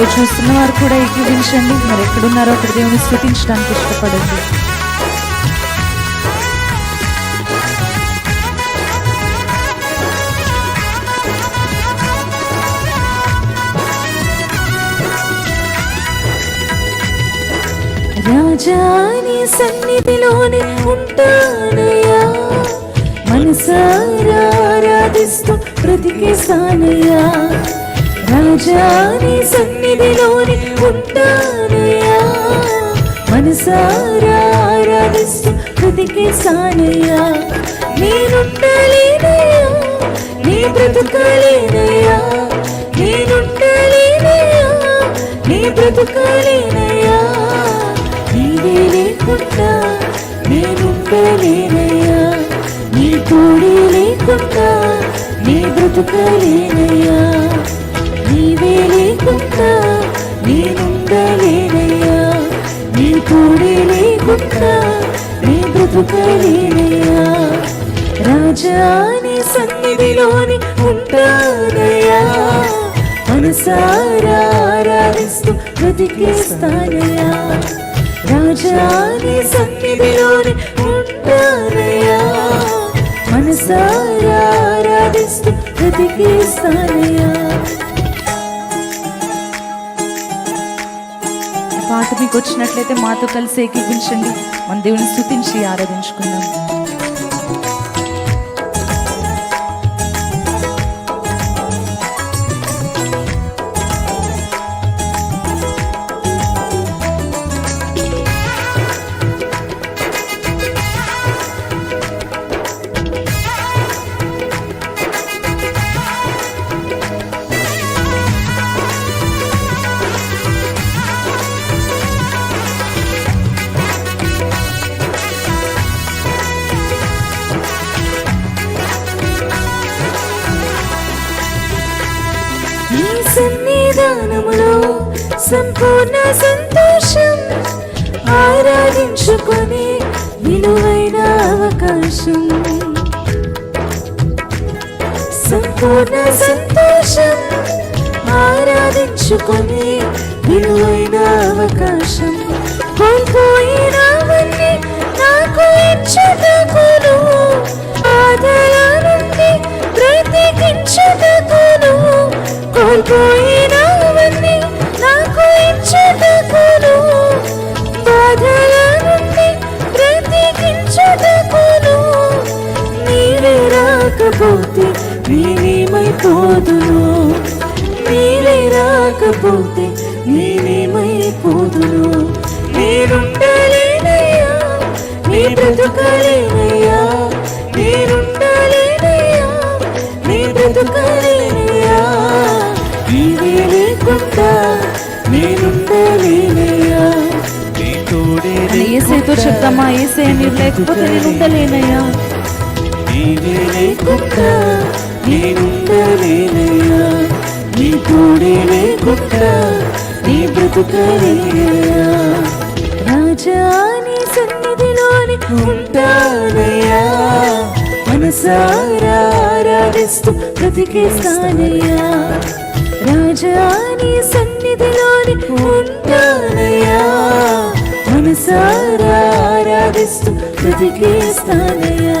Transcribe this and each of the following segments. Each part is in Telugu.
లో చూస్తున్న వారు కూడా ఎక్కించండి మరి ఎక్కడున్నారో అక్కడ దేవుని స్థుతించడానికి ఇష్టపడండి. రాజాని సన్నిధిలోనే ఉంటానయ్యా. మనసారా ఆరాధిస్తూ బ్రతికేస్తానయ్యా రాజాని సన్నిధిలోని ఉంటానయ్యా మనసారా ఆరాధిస్తూ బ్రతికేస్తానయ్యా నేనుండలేనయ్యా నీ బ్రతుకలేనయ్యా నేనుండలేనయ్యా నీ బ్రతుకలేనయ్యా నీవే లేకుండా నేనుండలేనయ్యా నీ తోడే లేకుండా నీ బ్రతుకలేనయ్యా లేకుండా నేనుండలేనయ్యా నీ తోడే లేకుండా నీ బ్రతుకలేనయ్యా రాజా సన్నిధిలోని ఉంటానయ్యా. మనసారా ఆరాధిస్తూ బ్రతికేస్తానయ్యా. రాజా అయితే మాతో కలిసి ఏకీపించండి మన దేవుని స్థుతించి ఆరాధించుకుందాం. సంపూర్ణ సంతోషం ఆరాధించుకొని విలువైన అవకాశం. సంపూర్ణ సంతోషం ఆరాధించుకొని విలువైన అవకాశం. కోల్పోయినవన్నీ నాకు ఇచ్చుటకును. రాకపోతే నేనేమైపోదును నేనుండలేనయ్యా నీ బ్రతుకలేనయ్యా. నేనుండలేనయ్యా నీ బ్రతుకలేనయ్యా. నీవే లేకుండా నేనుండలేనయ్యా నీ తోడే ఏసైతో చెప్తామా? ఏసే నీవు లేకపోతే నేను ఉండలేనయ్యా నీవే లేకుండా నేనుండలేనయ్యా నీ తోడే లేకుండా నీ బ్రతుకలేనయ్యా రాజా నీ సన్నిధిలోని ఉంటానయ్యా. మనసారా ఆరాధిస్తూ బ్రతికేస్తానయ్యా. రాజా నీ సన్నిధిలోని ఉంటానయ్యా. మనసారా ఆరాధిస్తూ బ్రతికేస్తానయ్యా.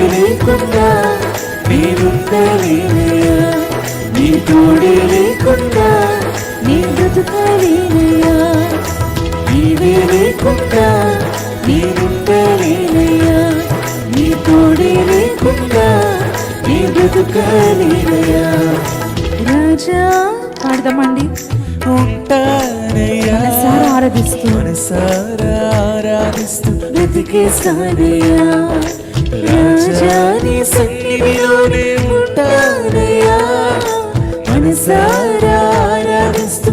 నీవే లేకుండా నేనుండలేనయ్యా నీ తోడే లేకుండా నీ బ్రతుకలేనయ్యా నీవే లేకుండా నేనుండలేనయ్యా నీ తోడే లేకుండా నీ బ్రతుకలేనయ్యా రాజా పాడదామండి. ఉంటానయ్యా. మనసారా ఆరాధిస్తూ. మనసారా ఆరాధిస్తూ బ్రతికేస్తానయ్యా రాజాని సన్నిధిలోనే ఉంటానయ్యా. మనసారా ఆరాధిస్తూ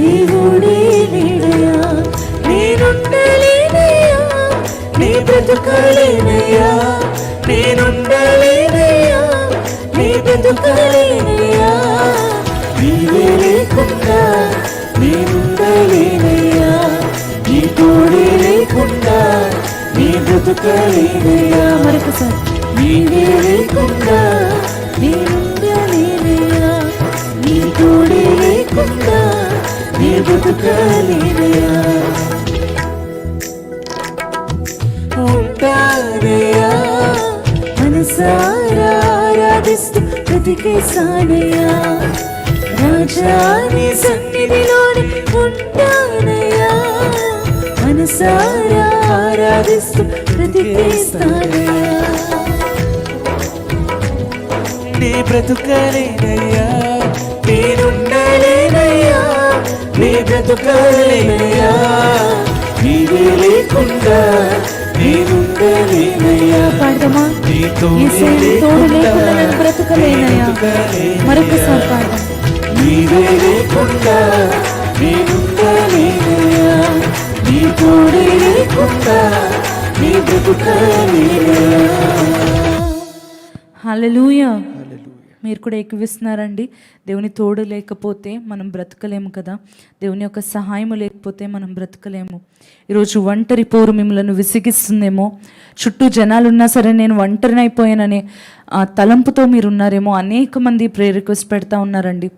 దేవుడే లేడయ్యా నేనుండలేనయ్యా నీ బ్రతుకలేనయ్యా నేనుండలేనయ్యా నీ బ్రతుకలేనయ్యా నీవే లేకుండా నేనుండలేనయ్యా నీ తోడే లేకుండా నీ బ్రతుకలేనయ్యా మరొకసారి నీవే లేకుండా నేనుండలేనయ్యా నీ తోడే లేకుండా నీ బ్రతుకలేనయ్యా. ఉంటానయ్యా మనసారా ఆరాధిస్తూ బ్రతికేసానయ్యా రాజాని సన్నిధిలోనే ఉంటానయ్యా మనసారా ఆరాధిస్తూ బ్రతికేస్తానయ్యా నీ బ్రతుకలేనయ్యా బ్రతుకలేనయ్యా నీవే లేకుండా నేనుండలేనయ్యా పాడదామా నీతో తోడు లేకుండా నేను బ్రతకలేనయ్యా. మరొకసారి పాడదాం నీవే లేకుండా నేనుండలేనయ్యా నీ తోడే లేకుండా నీ బ్రతుకలేనయ్యా. హల్లెలూయా. మీరు కూడా ఎక్కువిస్తున్నారండి. దేవుని తోడు లేకపోతే మనం బ్రతకలేము కదా. దేవుని యొక్క సహాయం లేకపోతే మనం బ్రతకలేము. ఈరోజు ఒంటరి పోరు మిమ్మల్ని విసిగిస్తుందేమో. చుట్టూ జనాలు ఉన్నా సరే నేను ఒంటరిని అయిపోయాననే ఆ తలంపుతో మీరు ఉన్నారేమో అనేక మంది ప్రే రిక్వెస్ట్ పెడతా ఉన్నారండి.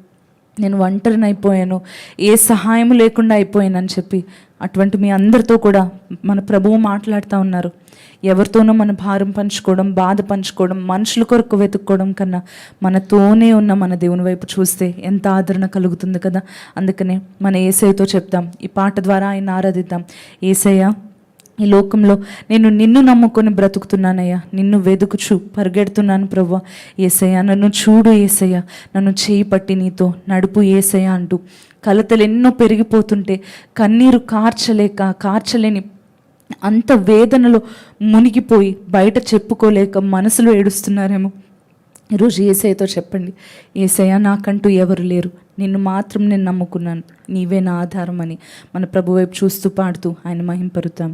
నేను ఒంటరిని అయిపోయాను ఏ సహాయం లేకుండా అయిపోయానని చెప్పి. అటువంటి మీ అందరితో కూడా మన ప్రభువు మాట్లాడుతూ ఉన్నారు. ఎవరితోనో మన భారం పంచుకోవడం బాధ పంచుకోవడం మనుషుల కొరకు వెతుక్కోవడం కన్నా మనతోనే ఉన్న మన దేవుని వైపు చూస్తే ఎంత ఆదరణ కలుగుతుంది కదా. అందుకనే మన ఏసైతో చెప్తాం ఈ పాట ద్వారా ఆయన ఆరాధిద్దాం. ఏసయ్య ఈ లోకంలో నేను నిన్ను నమ్ముకొని బ్రతుకుతున్నానయ్యా. నిన్ను వెతుకుచు పరిగెడుతున్నాను ప్రవ్వ. ఏసయ్య నన్ను చూడు ఏసయ్య. నన్ను చేయి పట్టి నీతో నడుపు ఏసయ్య అంటూ కలతలు ఎన్నో పెరిగిపోతుంటే కన్నీరు కార్చలేక కార్చలేని అంత వేదనలో మునిగిపోయి బయట చెప్పుకోలేక మనసులో ఏడుస్తున్నారేమో. ఈరోజు ఏసయ్యతో చెప్పండి. ఏసయ్య నాకంటూ ఎవరు లేరు. నిన్ను మాత్రం నేను నమ్ముకున్నాను. నీవే నా ఆధారం అని మన ప్రభు వైపు చూస్తూ పాడుతూ ఆయన మహింపరుతాం.